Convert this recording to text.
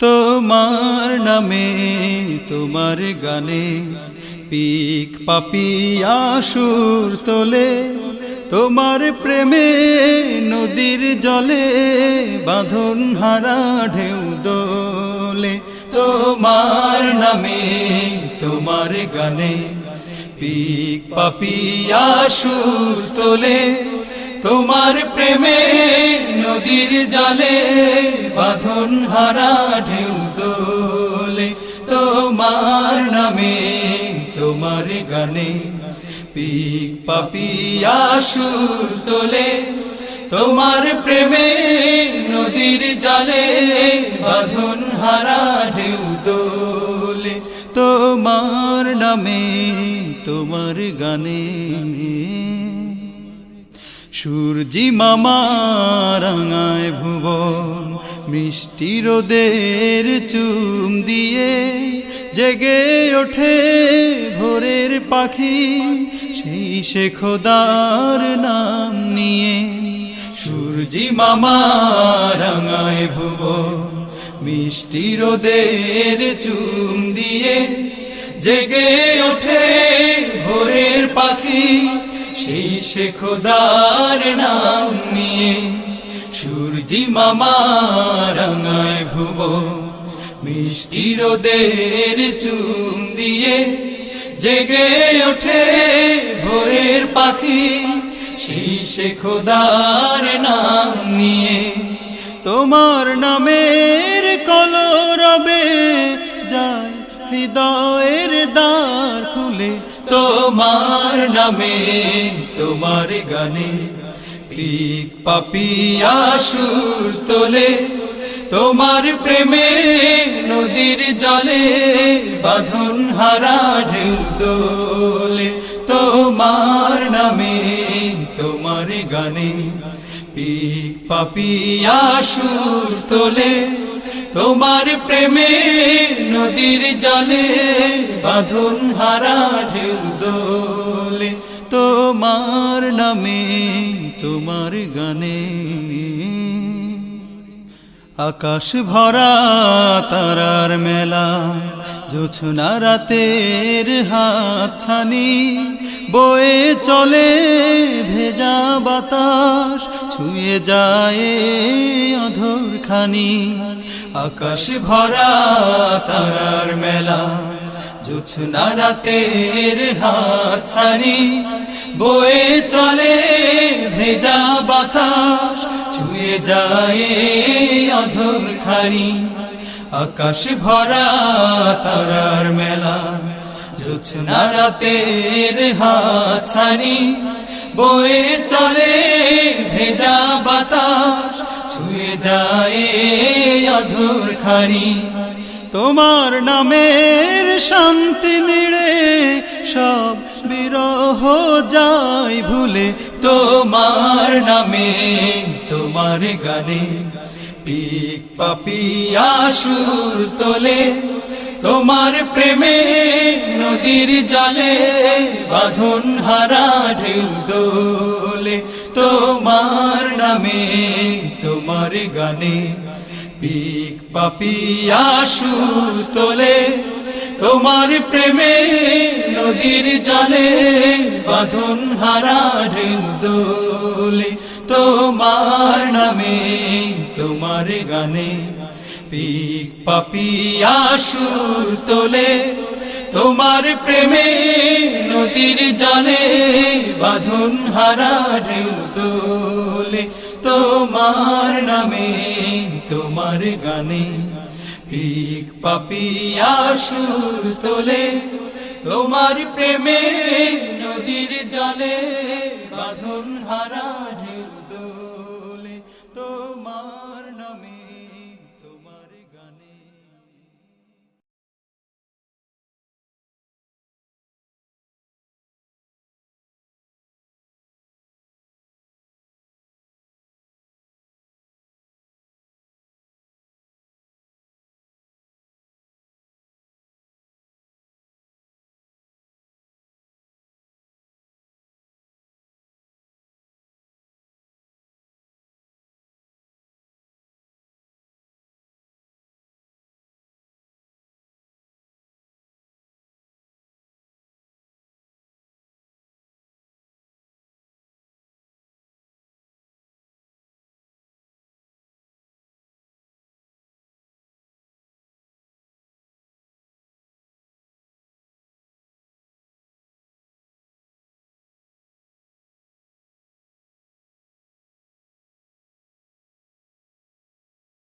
তোমার নামে, তোমার গানে পিক পাপিয়া সুর তোলে, তোমার প্রেমে নদীর জলে বাঁধন হারা ঢেউ দোলে তোমার নামে, তোমার গানে পিক পাপিয়া সুর তোলে, তোমার প্রেমে নদীর জলে বাঁধন হারা ঢেউ দোলে তোমার নামে, তোমার গানে পিক পাপিয়া সুর তোলে তোমার প্রেমে নদীর জলে বাঁধন হারা ঢেউ দোলে তোমার নামে, তোমার গানে সূর্যি মামা রাঙায় ভুবন, মিষ্টি রোদের চুম দিয়ে জেগে ওঠে ভোরের পাখি। সেই সে খোদার নিয়ে সূর্যি মামা রাঙায় ভুবন মিষ্টি রোদের চুম দিয়ে জেগে ওঠে ভোরের পাখি। সেই সে খোদার নাম নিয়ে সূর্যি মামা রাঙায় ভুব মিষ্টি রোদের চুম দিয়ে জেগে ওঠে ভোরের পাখি। সেই সে খোদার নাম নিয়ে তোমার নামের কলরবে যায় হৃদয়ের দ্বার খুলে তোমার নামে, তোমার গানে পিক পাপিয়া সুর তোলে তোমার প্রেমে নদীর জলে বাঁধন হারা ঢেউ দোলে। গানে, পিক পাপিয়া সুর তোলে, তোমার প্রেমে নদীর জলে, বাঁধন হারা ঢেউ দোলে, তোমার নামে, তোমার গানে। আকাশ ভরা তারার মেলা জোছনা রাতের হাত ছানি বয়ে চলে ভেজা বাতাস, ছুঁয়ে যায় অধর খানি আকাশ ভরা তারার মেলা, জোছনা রাতের হাত ছানি বয়ে চলে ভেজা বাতাস, ছুঁয়ে যায় অধর খানি আকাশ ভরা তারার মেলা, জোছনা রাতের হাত ছানি বয়ে চলে ভেজা বাতাস, ছুঁয়ে যায় অধর খানি। তোমার নামের শান্তি নিড়ে সব বিরহ যায় ভুলে, তোমার নামে, তোমার গানে। পিক পাপিয়া সুর তোলে, তোমার প্রেমে নদীর জলে, বাঁধন হারা ঢেউ দোলে, তোমার নামে, তোমার গানে। পিক পাপিয়া সুর তোলে, তোমার প্রেমে নদীর জলে, বাঁধন হারা ঢেউ দোলে তোমার নামে, তোমার গানে পিক পাপিয়া সুর তোলে, তোমার প্রেমে নদীর জলে বাঁধন হারা ঢেউ দোলে তোমার নামে, তোমার গানে পিক পাপিয়া সুর তোলে, তোমার প্রেমে নদীর জলে বাঁধন হারা ঢেউ